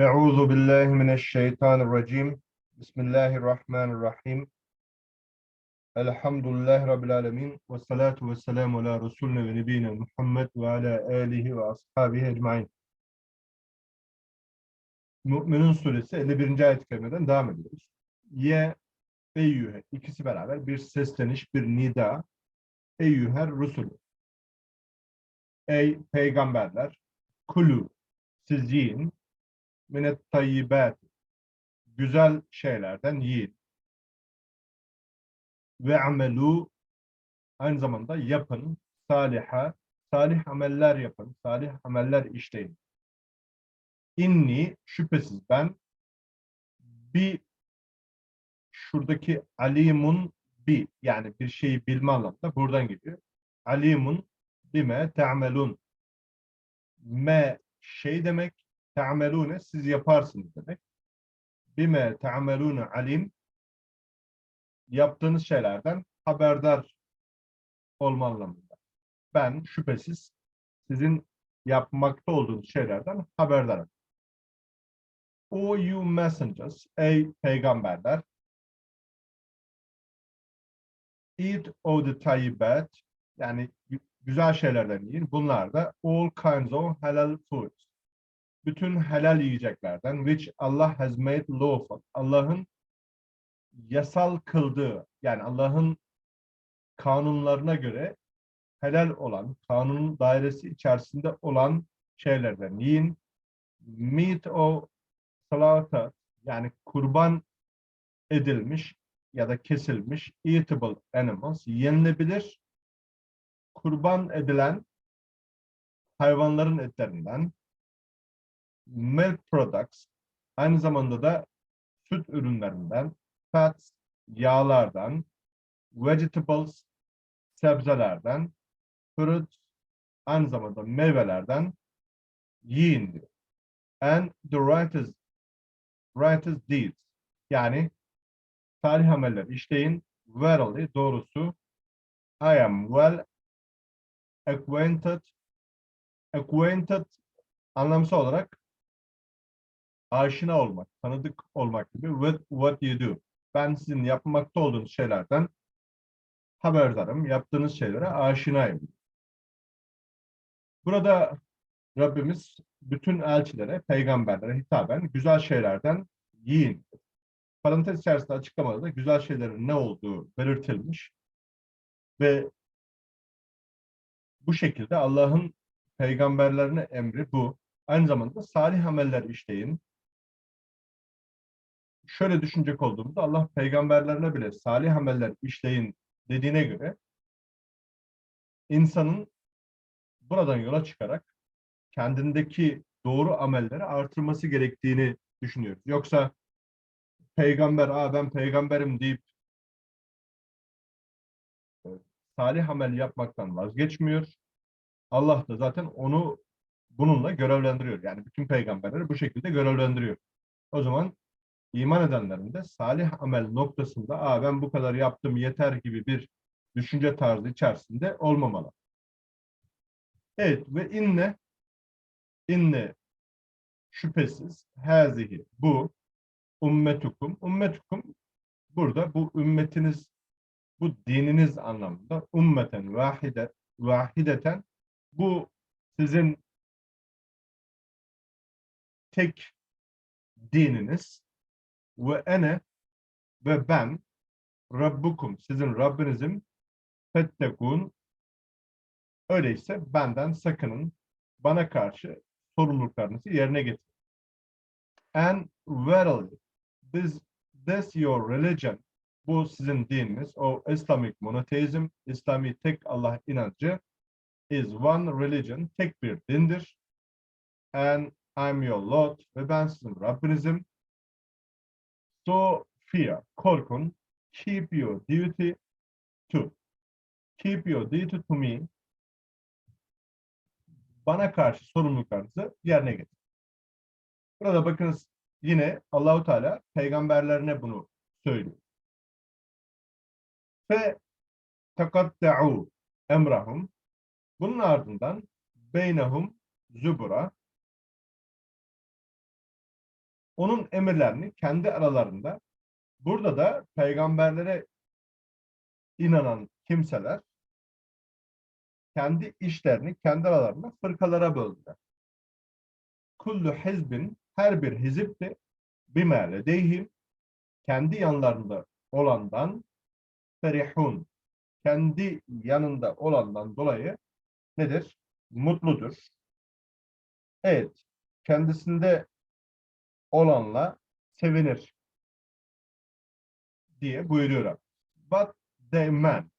Euzu billahi mineşşeytanirracim. Bismillahirrahmanirrahim. Elhamdülillahi Rabbil alemin. Ve salatu ve selamu ala Resulüne ve nebine Muhammed ve ala alihi ve ashabihi ecmain. Mü'minun suresi 51. ayet-i kerimeden devam ediyoruz. Ye eyyühe ikisi beraber bir sesleniş, bir nida. Eyyüher rusulü. Ey peygamberler, kulu siz yiyin, minet tayyibat güzel şeylerden yiyin. Ve amelu aynı zamanda yapın, saliha, salih ameller yapın, salih ameller işleyin. İnni şüphesiz ben bir şuradaki alimun bi yani bir şeyi bilme anlamında buradan geliyor. Alimun bime te'amelun me şey demek te'amelune siz yaparsınız demek. Bime te'amelune alim yaptığınız şeylerden haberdar olma anlamında. Ben şüphesiz sizin yapmakta olduğunuz şeylerden haberdarım. O you messengers, ey peygamberler, eat of the tayyibat, yani güzel şeylerden yiyin. Bunlar da all kinds of halal foods. Bütün helal yiyeceklerden which Allah has made lawful. Allah'ın yasal kıldığı yani Allah'ın kanunlarına göre helal olan, kanunun dairesi içerisinde olan şeylerden yiyin. Meat o slaughter yani kurban edilmiş ya da kesilmiş eatable animals yenilebilir kurban edilen hayvanların etlerinden milk products aynı zamanda da süt ürünlerinden fats yağlardan vegetables sebzelerden fruit aynı zamanda meyvelerden yiyin diyor. And the righteous righteous deeds yani salih ameller işleyin verily doğrusu I am well acquainted acquainted anlamsal olarak aşina olmak, tanıdık olmak gibi with what you do. Ben sizin yapmakta olduğunuz şeylerden haberdarım. Yaptığınız şeylere aşinayım. Burada Rabbimiz bütün elçilere, peygamberlere hitaben güzel şeylerden yiyin. Parantez içerisinde açıklamada da güzel şeylerin ne olduğu belirtilmiş. Ve bu şekilde Allah'ın peygamberlerine emri bu. Aynı zamanda salih ameller işleyin. Şöyle düşünecek olduğumuzda Allah peygamberlerine bile salih ameller işleyin dediğine göre insanın buradan yola çıkarak kendindeki doğru amelleri artırması gerektiğini düşünüyoruz. Yoksa peygamber, Aa, ben peygamberim deyip salih amel yapmaktan vazgeçmiyor. Allah da zaten onu bununla görevlendiriyor. Yani bütün peygamberleri bu şekilde görevlendiriyor. O zaman iman edenlerin de salih amel noktasında Aa, ben bu kadar yaptım yeter gibi bir düşünce tarzı içerisinde olmamalı. Evet ve inne inne şüphesiz hazihi bu ummetukum ummetukum burada bu ümmetiniz bu dininiz anlamında ummeten vahide vahideten bu sizin tek dininiz ve ene ve ben Rabbukum sizin Rabbinizim fettekun öyleyse benden sakının bana karşı sorumluluklarınızı yerine getirin. And verily this, this your religion bu sizin dininiz o Islamic monotheism İslami tek Allah inancı is one religion tek bir dindir. And I'm your Lord ve ben sizin Rabbinizim. So fear, korkun, keep your duty to. Keep your duty to me. Bana karşı sorumluluklarınızı yerine getirin. Burada bakınız yine Allahu Teala peygamberlerine bunu söylüyor. Ve takatta'u emrahum bunun ardından beynehum zubura onun emirlerini kendi aralarında burada da peygamberlere inanan kimseler kendi işlerini kendi aralarında fırkalara böldüler. Kullu hizbin her bir hizip de bime ledeyhim kendi yanlarında olandan ferihun kendi yanında olandan dolayı nedir? Mutludur. Evet, kendisinde olanla sevinir diye buyuruyor. But they men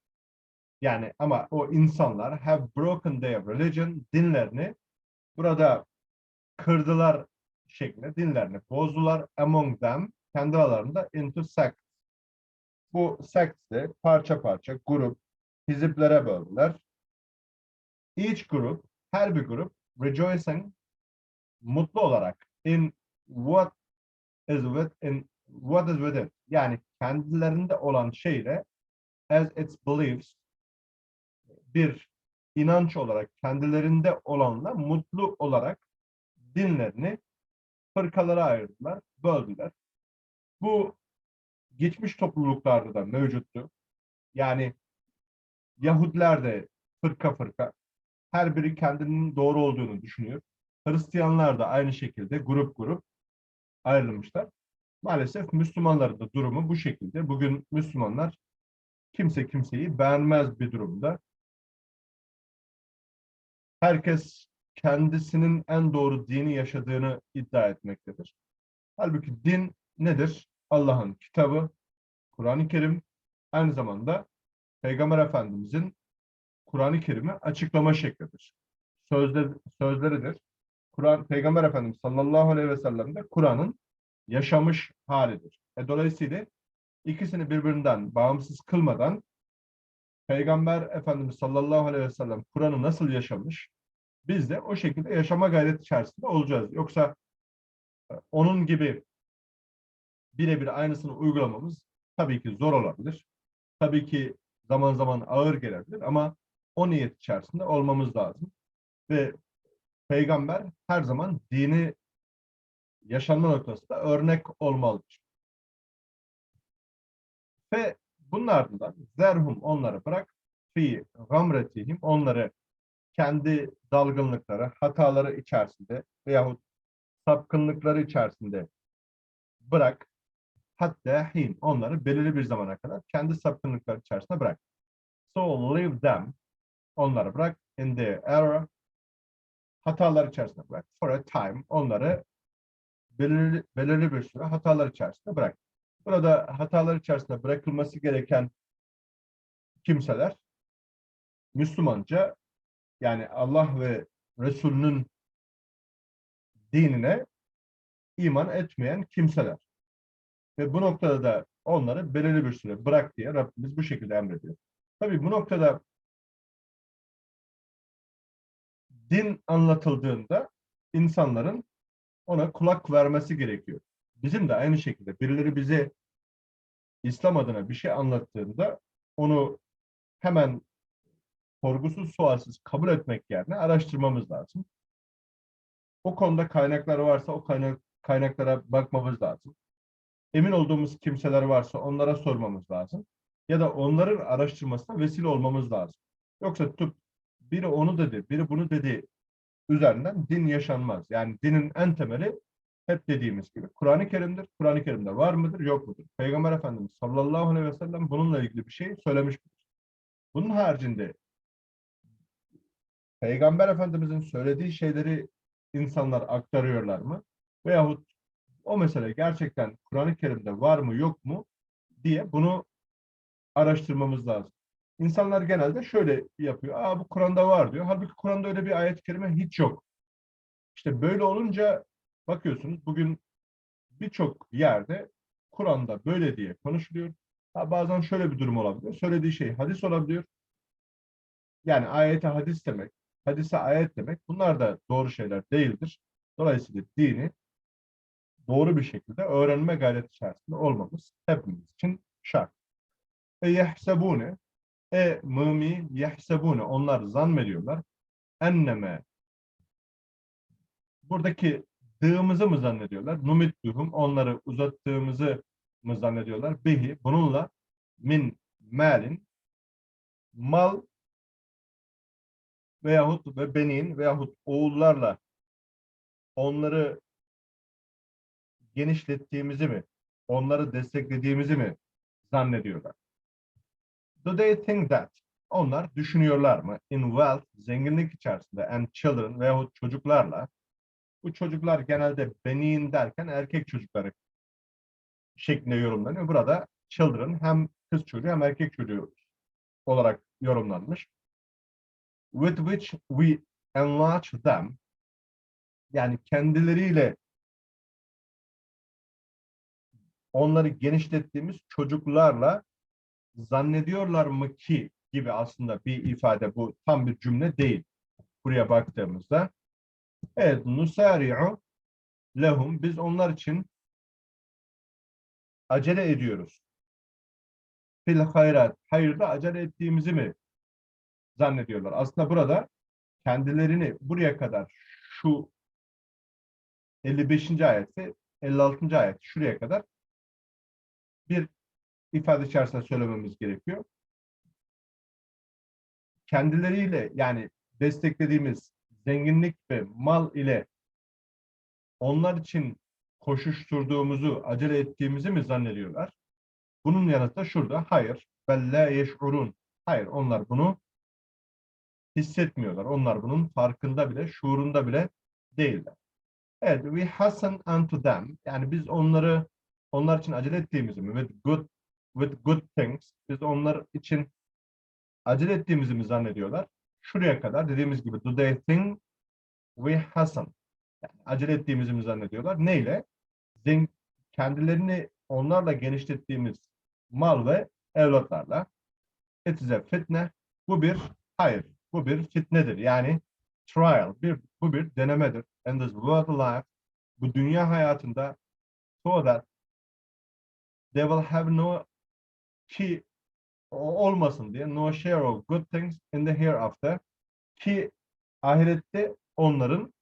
yani ama o insanlar have broken their religion dinlerini burada kırdılar şeklinde dinlerini bozdular among them kendi aralarında into sect. Bu sect'te parça parça grup hiziplere böldüler. Each group her bir grup rejoicing mutlu olarak in what is with in what is with it yani kendilerinde olan şeyle as its beliefs bir inanç olarak kendilerinde olanla mutlu olarak dinlerini fırkalara ayırdılar, böldüler. Bu geçmiş topluluklarda da mevcuttu. Yani Yahudiler de fırka fırka her biri kendinin doğru olduğunu düşünüyor. Hristiyanlar da aynı şekilde grup grup ayrılmışlar. Maalesef Müslümanların da durumu bu şekilde. Bugün Müslümanlar kimse kimseyi beğenmez bir durumda. Herkes kendisinin en doğru dini yaşadığını iddia etmektedir. Halbuki din nedir? Allah'ın kitabı, Kur'an-ı Kerim, aynı zamanda Peygamber Efendimizin Kur'an-ı Kerim'i açıklama şeklidir. Sözde, sözleridir. Kur'an Peygamber Efendimiz sallallahu aleyhi ve sellem Kur'an'ın yaşamış halidir. E, dolayısıyla ikisini birbirinden bağımsız kılmadan Peygamber Efendimiz sallallahu aleyhi ve sellem Kur'an'ı nasıl yaşamış, biz de o şekilde yaşama gayret içerisinde olacağız. Yoksa e, onun gibi birebir aynısını uygulamamız tabii ki zor olabilir. Tabii ki zaman zaman ağır gelebilir ama o niyet içerisinde olmamız lazım. Ve peygamber her zaman dini yaşanma noktasında örnek olmalıdır. Ve bunun ardından zerhum onları bırak fi gamretihim onları kendi dalgınlıkları, hataları içerisinde veyahut sapkınlıkları içerisinde bırak. Hatta hin onları belirli bir zamana kadar kendi sapkınlıkları içerisinde bırak. So leave them onları bırak in the error hatalar içerisinde bırak. For a time onları belirli, belirli bir süre hatalar içerisinde bırak. Burada hatalar içerisinde bırakılması gereken kimseler Müslümanca yani Allah ve Resulünün dinine iman etmeyen kimseler. Ve bu noktada da onları belirli bir süre bırak diye Rabbimiz bu şekilde emrediyor. Tabii bu noktada din anlatıldığında insanların ona kulak vermesi gerekiyor. Bizim de aynı şekilde birileri bize İslam adına bir şey anlattığında onu hemen sorgusuz sualsiz kabul etmek yerine araştırmamız lazım. O konuda kaynaklar varsa o kaynak, kaynaklara bakmamız lazım. Emin olduğumuz kimseler varsa onlara sormamız lazım. Ya da onların araştırmasına vesile olmamız lazım. Yoksa tutup biri onu dedi, biri bunu dedi üzerinden din yaşanmaz. Yani dinin en temeli hep dediğimiz gibi Kur'an-ı Kerim'dir. Kur'an-ı Kerim'de var mıdır, yok mudur? Peygamber Efendimiz sallallahu aleyhi ve sellem bununla ilgili bir şey söylemiş midir? Bunun haricinde Peygamber Efendimizin söylediği şeyleri insanlar aktarıyorlar mı? Veyahut o mesele gerçekten Kur'an-ı Kerim'de var mı yok mu diye bunu araştırmamız lazım. İnsanlar genelde şöyle yapıyor. Aa bu Kur'an'da var diyor. Halbuki Kur'an'da öyle bir ayet-i kerime hiç yok. İşte böyle olunca bakıyorsunuz bugün birçok yerde Kur'an'da böyle diye konuşuluyor. Ha, bazen şöyle bir durum olabiliyor. Söylediği şey hadis olabiliyor. Yani ayete hadis demek, hadise ayet demek bunlar da doğru şeyler değildir. Dolayısıyla dini doğru bir şekilde öğrenme gayret içerisinde olmamız hepimiz için şart. E yehsebune e mımi yehsebune onlar zannediyorlar enneme buradaki uzattığımızı mı zannediyorlar? Numittuhum onları uzattığımızı mı zannediyorlar? Bihi bununla min malin mal veyahut ve benin veyahut oğullarla onları genişlettiğimizi mi, onları desteklediğimizi mi zannediyorlar? Do they think that? Onlar düşünüyorlar mı? In wealth, zenginlik içerisinde and children veyahut çocuklarla bu çocuklar genelde benin derken erkek çocukları şeklinde yorumlanıyor. Burada children hem kız çocuğu hem erkek çocuğu olarak yorumlanmış. With which we enlarge them yani kendileriyle onları genişlettiğimiz çocuklarla zannediyorlar mı ki gibi aslında bir ifade bu tam bir cümle değil. Buraya baktığımızda evet nusari'u lehum biz onlar için acele ediyoruz. Fil hayrat hayırda acele ettiğimizi mi zannediyorlar? Aslında burada kendilerini buraya kadar şu 55. ayette 56. ayet şuraya kadar bir ifade içerisinde söylememiz gerekiyor. Kendileriyle yani desteklediğimiz zenginlik ve mal ile onlar için koşuşturduğumuzu, acele ettiğimizi mi zannediyorlar? Bunun yanıtı da şurada. Hayır. Bella yeş'urun. Hayır, onlar bunu hissetmiyorlar. Onlar bunun farkında bile, şuurunda bile değiller. Evet, we hasten unto them. Yani biz onları, onlar için acele ettiğimizi mi? With good, with good things. Biz onlar için acele ettiğimizi mi zannediyorlar? Şuraya kadar dediğimiz gibi do they think we hasten. Yani acele ettiğimizi mi zannediyorlar? Neyle? Zen kendilerini onlarla genişlettiğimiz mal ve evlatlarla. It is a fitne. Bu bir hayır. Bu bir fitnedir. Yani trial. Bir, bu bir denemedir. And this world life bu dünya hayatında so that they will have no ki olmasın diye no share of good things in the hereafter ki ahirette onların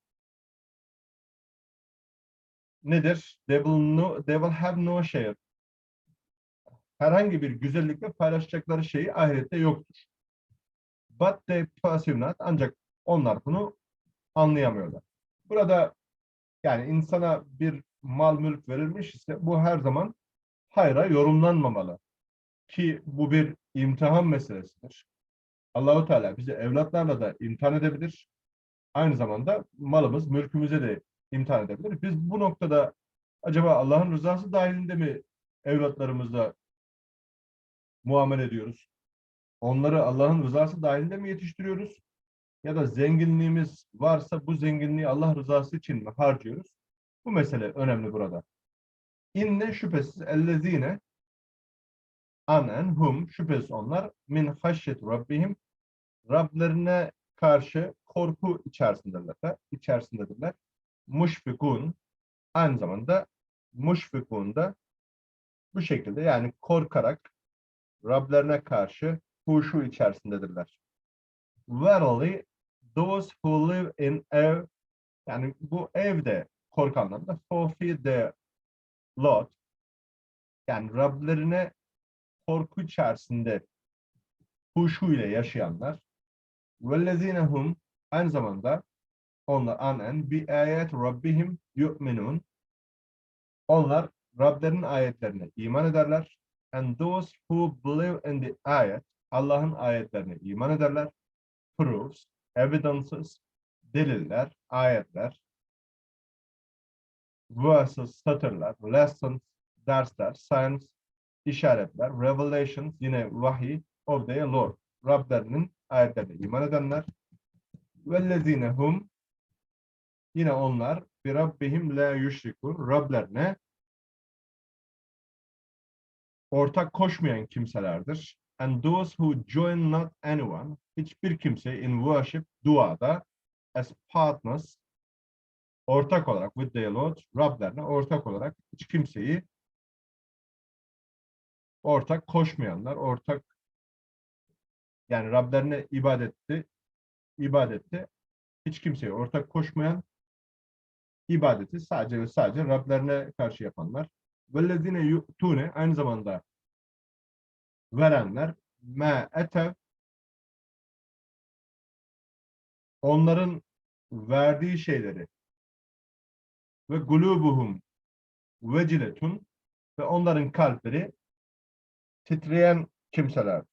nedir? They will, no, they will have no share. Herhangi bir güzellikle paylaşacakları şeyi ahirette yoktur. But they perceive not. Ancak onlar bunu anlayamıyorlar. Burada yani insana bir mal mülk verilmiş ise bu her zaman hayra yorumlanmamalı. Ki bu bir imtihan meselesidir. Allahu Teala bizi evlatlarla da imtihan edebilir. Aynı zamanda malımız, mülkümüze de imtihan edebilir. Biz bu noktada acaba Allah'ın rızası dahilinde mi evlatlarımızla muamele ediyoruz? Onları Allah'ın rızası dahilinde mi yetiştiriyoruz? Ya da zenginliğimiz varsa bu zenginliği Allah rızası için mi harcıyoruz? Bu mesele önemli burada. İnne şüphesiz ellezine anen hum şüphesiz onlar min haşyet rabbihim Rablerine karşı korku içerisindedirler. içerisindedirler. Muşfikun aynı zamanda muşfikun da bu şekilde yani korkarak Rablerine karşı huşu içerisindedirler. Verily those who live in ev yani bu evde korkanlar for fear the Lord yani Rablerine korku içerisinde huşu ile yaşayanlar vellezine hum aynı zamanda onlar anen bi ayet rabbihim yu'minun. Onlar Rablerinin ayetlerine iman ederler. And those who believe in the ayet Allah'ın ayetlerine iman ederler. Proofs evidences deliller ayetler. Verses satırlar lessons dersler signs işaretler revelations yine vahiy of their Lord Rablerinin ayetlerine iman edenler vellezine yine onlar bir Rabbihim la yüşrikun Rablerine ortak koşmayan kimselerdir. And those who join not anyone hiçbir kimse in worship duada as partners ortak olarak with their Lord Rablerine ortak olarak hiç kimseyi ortak koşmayanlar, ortak yani Rablerine ibadette ibadette hiç kimseye ortak koşmayan ibadeti sadece ve sadece Rablerine karşı yapanlar. Vellezine yu'tune aynı zamanda verenler me etev onların verdiği şeyleri ve gulubuhum veciletun ve onların kalpleri titreyen kimseler.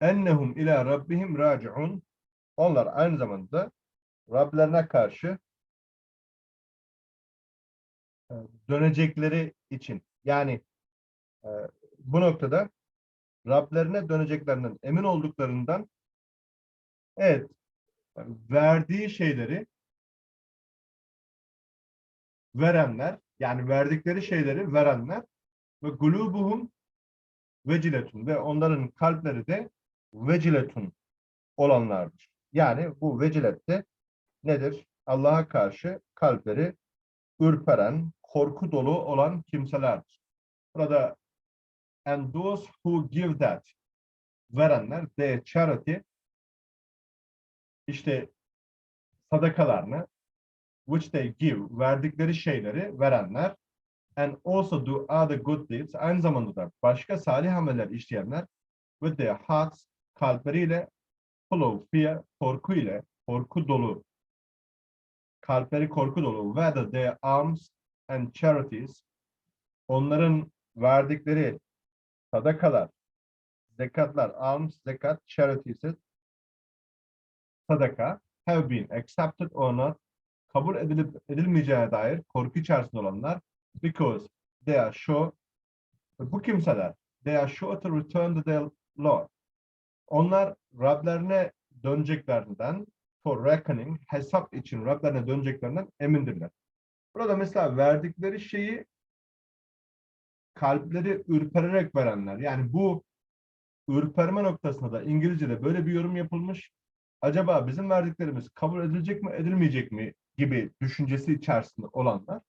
Ennehum ila rabbihim raciun. Onlar aynı zamanda Rablerine karşı e, dönecekleri için yani e, bu noktada Rablerine döneceklerinden emin olduklarından evet verdiği şeyleri verenler yani verdikleri şeyleri verenler ve gulubuhum veciletun ve onların kalpleri de veciletun olanlardır. Yani bu vecilet de nedir? Allah'a karşı kalpleri ürperen, korku dolu olan kimselerdir. Burada and those who give that verenler the charity işte sadakalarını which they give verdikleri şeyleri verenler and also do other good deeds aynı zamanda da başka salih ameller işleyenler with their hearts kalpleriyle full of fear korku ile korku dolu kalpleri korku dolu whether their alms and charities onların verdikleri sadakalar zekatlar alms zekat charities sadaka have been accepted or not kabul edilip edilmeyeceğine dair korku içerisinde olanlar because they are sure bu kimseler they are sure to return to their Lord. Onlar Rablerine döneceklerinden for reckoning hesap için Rablerine döneceklerinden emindirler. Burada mesela verdikleri şeyi kalpleri ürpererek verenler. Yani bu ürperme noktasında da İngilizce'de böyle bir yorum yapılmış. Acaba bizim verdiklerimiz kabul edilecek mi, edilmeyecek mi gibi düşüncesi içerisinde olanlar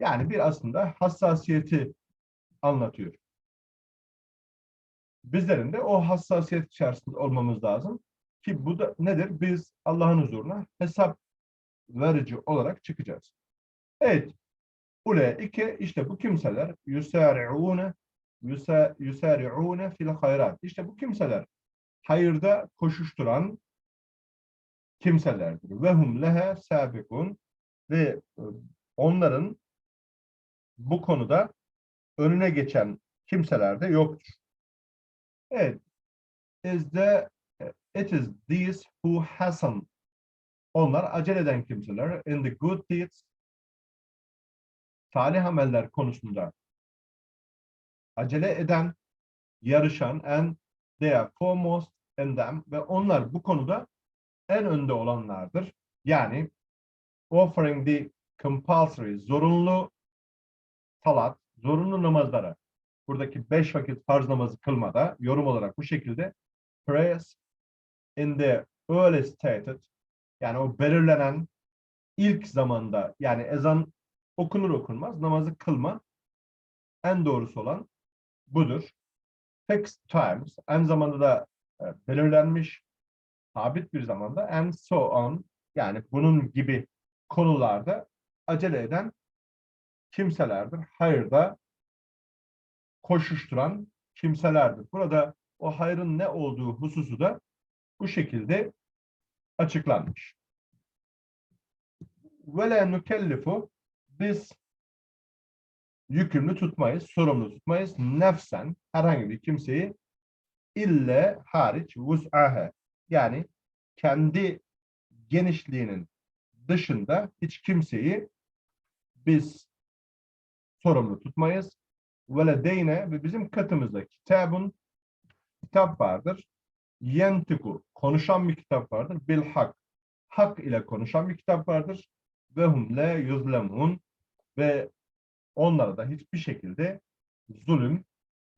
yani bir aslında hassasiyeti anlatıyor. Bizlerin de o hassasiyet içerisinde olmamız lazım ki bu da nedir? Biz Allah'ın huzuruna hesap verici olarak çıkacağız. Evet. Ule iki işte bu kimseler yusari'une yusari'une fil hayrat. İşte bu kimseler hayırda koşuşturan kimselerdir. Ve hum lehe sabikun ve e, onların bu konuda önüne geçen kimseler de yoktur. Evet. Is the it is these who hasten onlar acele eden kimseler in the good deeds salih ameller konusunda acele eden, yarışan and they are foremost in them ve onlar bu konuda en önde olanlardır. Yani offering the compulsory, zorunlu salat, zorunlu namazlara, buradaki beş vakit farz namazı kılmada yorum olarak bu şekilde prayers in the early stated yani o belirlenen ilk zamanda yani ezan okunur okunmaz namazı kılma en doğrusu olan budur. Fixed times aynı zamanda da e, belirlenmiş sabit bir zamanda and so on yani bunun gibi konularda acele eden kimselerdir. Hayırda koşuşturan kimselerdir. Burada o hayrın ne olduğu hususu da bu şekilde açıklanmış. Ve la nukellifu biz yükümlü tutmayız, sorumlu tutmayız. Nefsen herhangi bir kimseyi ille hariç vus'ahe yani kendi genişliğinin dışında hiç kimseyi biz sorumlu tutmayız. Ve ledeyne ve bizim katımızda kitabun kitap vardır. Yentiku konuşan bir kitap vardır. Bil hak hak ile konuşan bir kitap vardır. Ve hum le yuzlemun ve onlara da hiçbir şekilde zulüm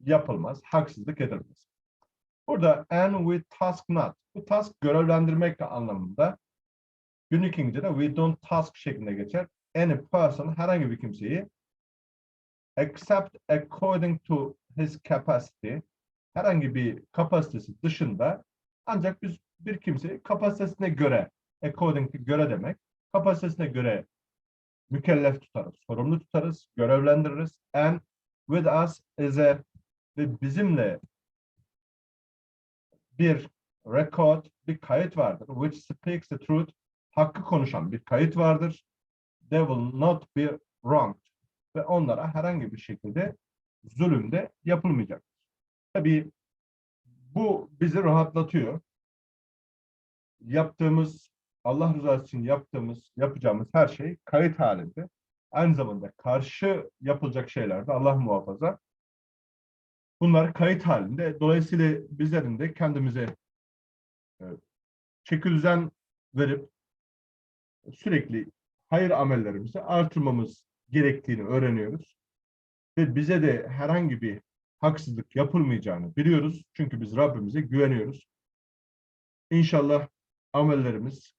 yapılmaz, haksızlık edilmez. Burada and we task not. Bu task görevlendirmek anlamında. Günlük İngilizce'de we don't task şeklinde geçer. Any person herhangi bir kimseyi except according to his capacity herhangi bir kapasitesi dışında ancak biz bir kimseyi kapasitesine göre according to göre demek. Kapasitesine göre mükellef tutarız, sorumlu tutarız, görevlendiririz. And with us is a ve bizimle bir record, bir kayıt vardır. Which speaks the truth. Hakkı konuşan bir kayıt vardır. They will not be wronged. Ve onlara herhangi bir şekilde zulüm de yapılmayacak. Tabii bu bizi rahatlatıyor. Yaptığımız, Allah rızası için yaptığımız, yapacağımız her şey kayıt halinde. Aynı zamanda karşı yapılacak şeyler de Allah muhafaza. Bunlar kayıt halinde. Dolayısıyla bizlerin de kendimize e, çeki düzen verip sürekli hayır amellerimizi artırmamız gerektiğini öğreniyoruz. Ve bize de herhangi bir haksızlık yapılmayacağını biliyoruz. Çünkü biz Rabbimize güveniyoruz. İnşallah amellerimiz,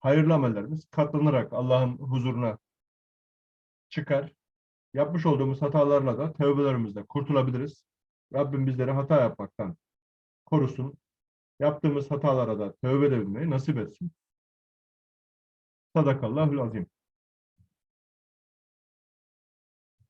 hayırlı amellerimiz katlanarak Allah'ın huzuruna çıkar. Yapmış olduğumuz hatalarla da tövbelerimizle kurtulabiliriz. Rabbim bizleri hata yapmaktan korusun. Yaptığımız hatalara da tövbe edebilmeyi nasip etsin. Sadakallahül azim.